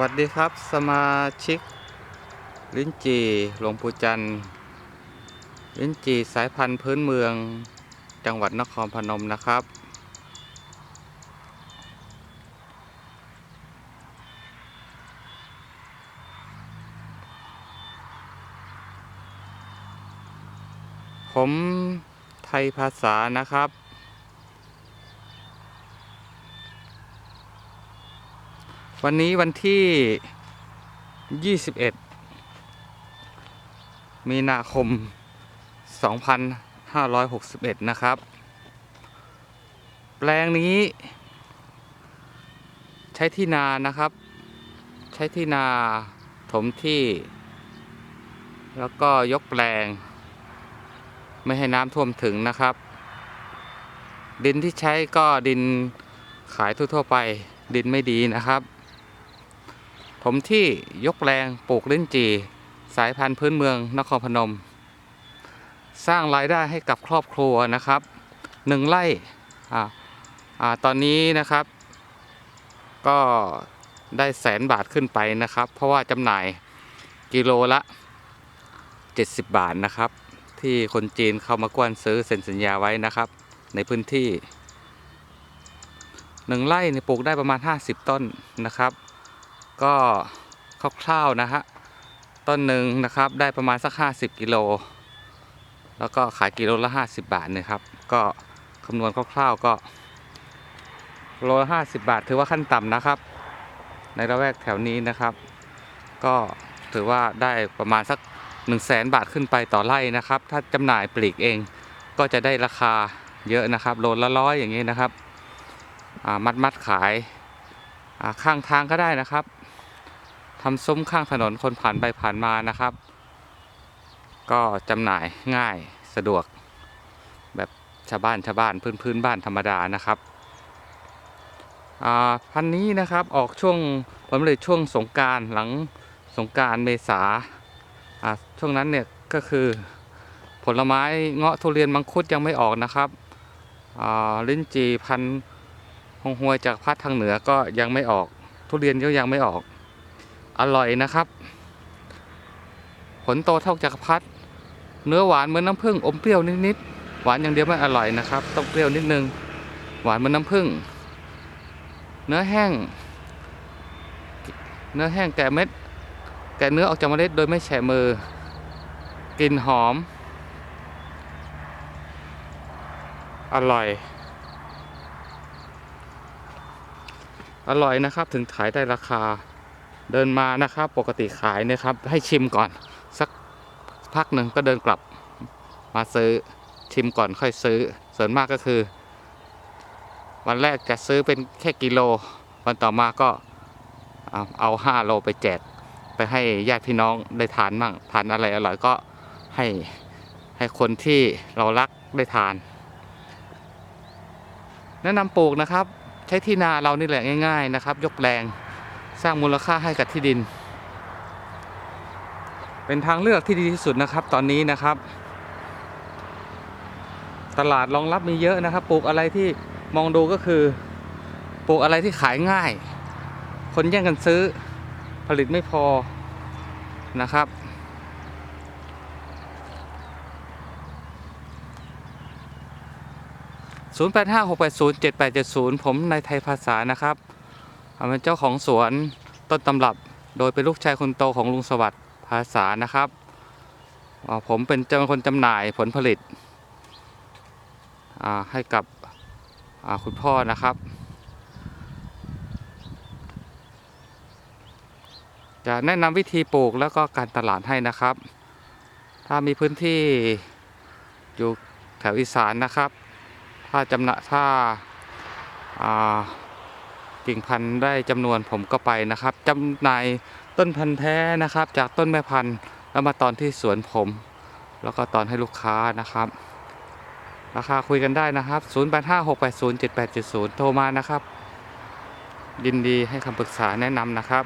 วัสดีครับสมาชิก ลิ้นจี่หลวงปู่จันทร์ลิ้นจี่สายพันธุ์พื้นเมืองจังหวัดนครพนมนะครับ ผมไทยภาษานะครับ วันนี้วันที่ 21 มีนาคม 2561 นะครับ แปลงนี้ ใช้ที่นานะครับ ใช้ที่นาถมที่ แล้วก็ยกแปลง ไม่ให้น้ำท่วมถึงนะครับ ดินที่ใช้ก็ดินขายทั่วๆไปดินไม่ดีนะครับ ผมที่ยกแปลงปลูกลิ้นจี่ สายพันธุ์พื้นเมืองนครพนม สร้างรายได้ให้กับครอบครัวนะครับหนึ่งไร่อ่าอ่าตอนนี้นะครับ ก็ได้แสนบาทขึ้นไปนะครับ เพราะว่าจำหน่ายกิโลละ 70 บาทนะครับ ที่คนจีนเข้ามากวนซื้อเซ็นสัญญาไว้นะครับ ในพื้นที่หนึ่งไร่เนี่ยปลูกได้ประมาณ 50 ต้นนะครับ ก็คร่าวๆนะฮะต้นหนึ่งนะครับได้ประมาณสัก 50 กิโล แล้วก็ขายกิโลละ 50 บาทนะครับ ก็คำนวณคร่าวๆก็โลละ50 บาท ถือว่าขั้นต่ำนะครับ ในระแวกแถวนี้นะครับ ก็ถือว่าได้ประมาณสัก 1 0 0 0 0แสนบาทขึ้นไปต่อไร่นะครับ ถ้าจำหน่ายปลีกเองก็จะได้ราคาเยอะนะครับ โลละร้อยอย่างนี้นะครับมัดมัดๆขายข้างทางก็ได้นะครับ ทำซุ้มข้างถนนคนผ่านไปผ่านมานะครับ ก็จำหน่ายง่ายสะดวก แบบชาวบ้านชาวบ้านพื้นพื้นบ้านธรรมดานะครับพันนี้นะครับออกช่วงผลผลิตช่วงสงการหลังสงการเมษาช่วงนั้นเนี่ยก็คือผลไม้เงาะทุเรียนมังคุดยังไม่ออกนะครับลิ้นจีพันธุ์ฮงฮวยจากพัดทางเหนือก็ยังไม่ออก ทุเรียนก็ยังไม่ออก อร่อยนะครับ ผลโตเท่าจากรพัดเนื้อหวานเหมือนน้ำผึ้งอมเปรี้ยวนิดๆหวานอย่างเดียวไม่อร่อยนะครับ ต้องเปรี้ยวนิดนึง หวานเหมือนน้ำผึ้งเนื้อแห้ง เนื้อแห้งแกะเม็ด แกะเนื้อออกจากเมล็ดโดยไม่แฉะมือกลิ่นหอม อร่อย อร่อยนะครับถึงขายได้ราคา เดินมานะครับ ปกติขายนะครับ ให้ชิมก่อน สักพักหนึ่งก็เดินกลับมาซื้อชิมก่อนค่อยซื้อ ส่วนมากก็คือ วันแรกจะซื้อเป็นแค่กิโล วันต่อมาก็เอาห้าโลไปแจก ไปให้ญาติพี่น้องได้ทานมั่งทานอะไรอร่อยก็ให้ให้คนที่เรารักได้ทาน แนะนำปลูกนะครับ ใช้ที่นาเรานี่แหละง่าย ๆนะครับ ยกแรง สร้างมูลค่าให้กับที่ดิน เป็นทางเลือกที่ดีที่สุดนะครับตอนนี้นะครับ ตลาดรองรับมีเยอะนะครับปลูกอะไรที่มองดูก็คือปลูกอะไรที่ขายง่าย คนแย่งกันซื้อผลิตไม่พอนะครับ 0856807870 ผมนายไทยภาษานะครับ เป็นเจ้าของสวนต้นตำรับ โดยเป็นลูกชายคนโตของลุงสวัสดิ์ภาษานะครับ ผมเป็นเจ้าคนจำหน่ายผลผลิตให้กับคุณพ่อนะครับ จะแนะนำวิธีปลูกแล้วก็การตลาดให้นะครับ ถ้ามีพื้นที่อยู่แถวอีสานนะครับ ถ้าจำหน่ายถ้าา กิ่งพันธุ์ได้จำนวนผมก็ไปนะครับจำหน่ายต้นพันธุ์แท้นะครับ จากต้นแม่พันธุ์แล้วมาตอนที่สวนผม แล้วก็ตอนให้ลูกค้านะครับ ราคาคุยกันได้นะครับ 0856807870 โทรมานะครับ ยินดีให้คำปรึกษาแนะนำนะครับ